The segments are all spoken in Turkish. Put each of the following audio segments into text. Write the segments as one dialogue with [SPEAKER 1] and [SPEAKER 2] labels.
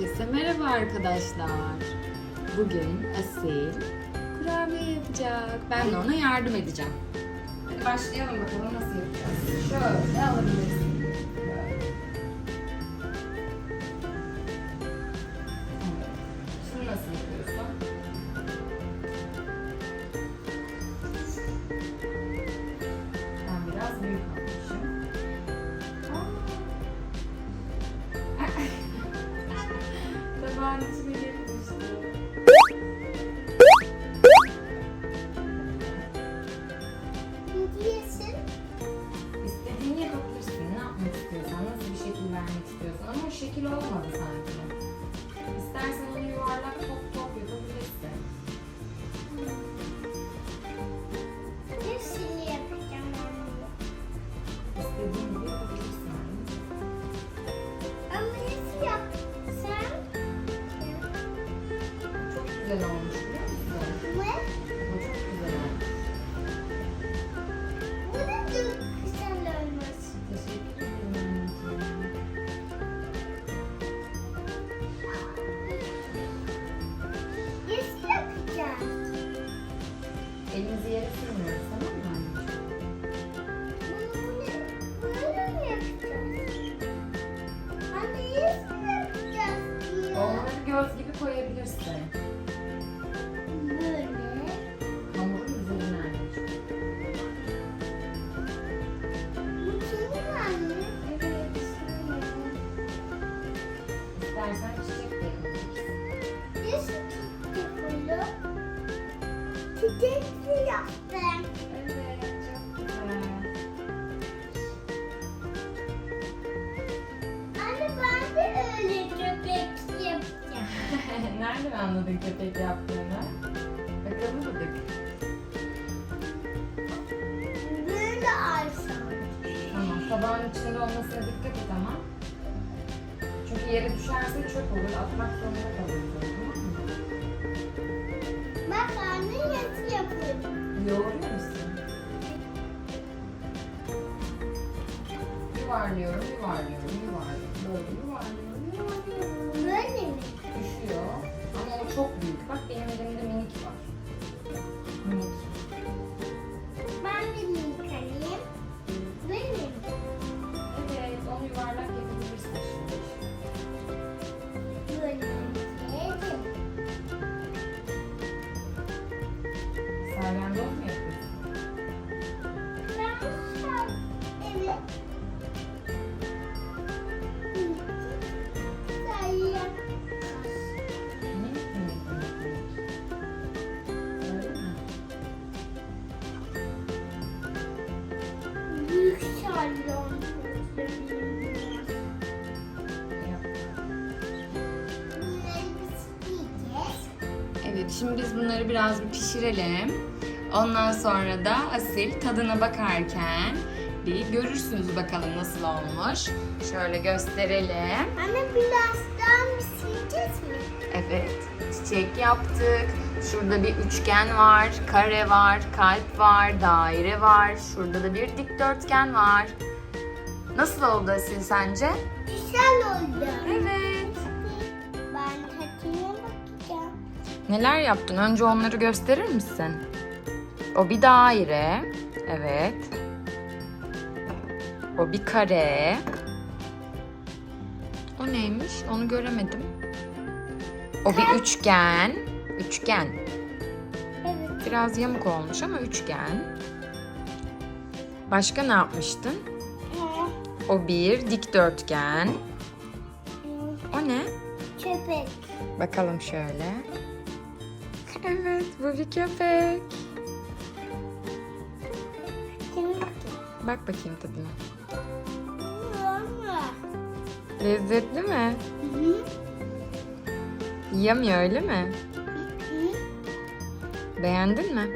[SPEAKER 1] Herkese merhaba arkadaşlar. Bugün Asil kurabiye yapacak. Ben de ona yardım edeceğim. Hadi başlayalım bakalım nasıl yapacağız. Şöyle alabilirsin.
[SPEAKER 2] Diyesin.
[SPEAKER 1] İstediğini yapabilirsin. Ne yapmak istiyorsan, nasıl bir şekil vermek istiyorsan. Ama o şekil olmadı sanki. İstersen onu yuvarlak top top yapabilirsin.
[SPEAKER 2] Hepsini yapacağım.
[SPEAKER 1] İstediğin gibi yapabilirsin.
[SPEAKER 2] Ama nasıl yap? Sen?
[SPEAKER 1] Çok güzel olmuş koyabilirsin.
[SPEAKER 2] Böyle.
[SPEAKER 1] Hamurun üzerine anneciğim. İstersen çiçek de yapabilirsin.
[SPEAKER 2] Nasıl tuttuk bunu? Çiçekli yaptım.
[SPEAKER 1] Nereden anladın köpek yaptığını? Bakalım dedik.
[SPEAKER 2] Böyle alsam.
[SPEAKER 1] Tamam, tabağın içinde olmasına dikkat et ama. Çünkü yere düşerse çöp olur, atmak zorunda kalırız.
[SPEAKER 2] Bak anne nasıl yapıyorum.
[SPEAKER 1] Yoğuruyor musun? Yuvarlıyorum, yuvarlıyorum, yuvarlıyorum. Böyle yuvarlıyorum, yuvarlıyorum. Salyangoz mu yapıyorsun? Şimdi biz bunları biraz bir pişirelim. Ondan sonra da Asil tadına bakarken bir görürsünüz bakalım nasıl olmuş. Şöyle gösterelim.
[SPEAKER 2] Anne birazdan biz yiyeceğiz mi?
[SPEAKER 1] Evet, çiçek yaptık. Şurada bir üçgen var, kare var, kalp var, daire var. Şurada da bir dikdörtgen var. Nasıl oldu Asil sence?
[SPEAKER 2] Güzel oldu.
[SPEAKER 1] Evet. Neler yaptın? Önce onları gösterir misin? O bir daire. Evet. O bir kare. O neymiş? Onu göremedim. O bir üçgen. Üçgen.
[SPEAKER 2] Evet.
[SPEAKER 1] Biraz yamuk olmuş ama üçgen. Başka ne yapmıştın? O bir dikdörtgen. O ne?
[SPEAKER 2] Köpek.
[SPEAKER 1] Bakalım şöyle. Evet, bu bir köpek. Bak bakayım tadına. Lezzetli mi? Yiyemiyor öyle mi? Beğendin mi?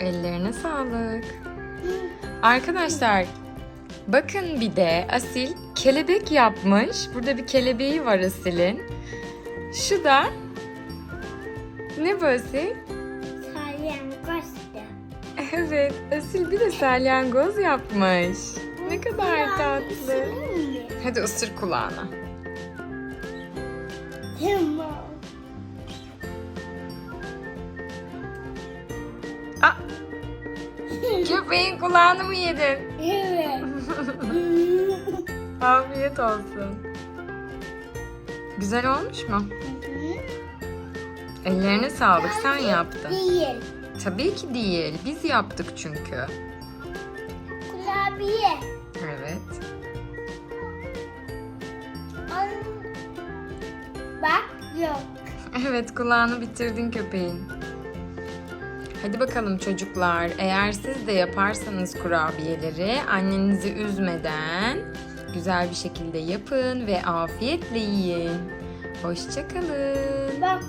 [SPEAKER 1] Ellerine sağlık. Arkadaşlar bakın bir de Asil kelebek yapmış. Burada bir kelebeği var Asil'in. Şu da ne bu Asil?
[SPEAKER 2] Salyangoz da.
[SPEAKER 1] Evet, Asil bir de salyangoz yapmış. Ne kadar tatlı. Hadi ısır kulağına.
[SPEAKER 2] Tamam.
[SPEAKER 1] Aa, köpeğin kulağını mı yedin?
[SPEAKER 2] Evet.
[SPEAKER 1] Afiyet olsun. Güzel olmuş mu? Ellerine sağlık sen yaptın.
[SPEAKER 2] Değil.
[SPEAKER 1] Tabii ki değil. Biz yaptık çünkü.
[SPEAKER 2] Kurabiye.
[SPEAKER 1] Evet.
[SPEAKER 2] An- Bak yok.
[SPEAKER 1] Evet kulağını bitirdin köpeğin. Hadi bakalım çocuklar. Eğer siz de yaparsanız kurabiyeleri annenizi üzmeden güzel bir şekilde yapın ve afiyetle yiyin. Hoşçakalın.
[SPEAKER 2] Bak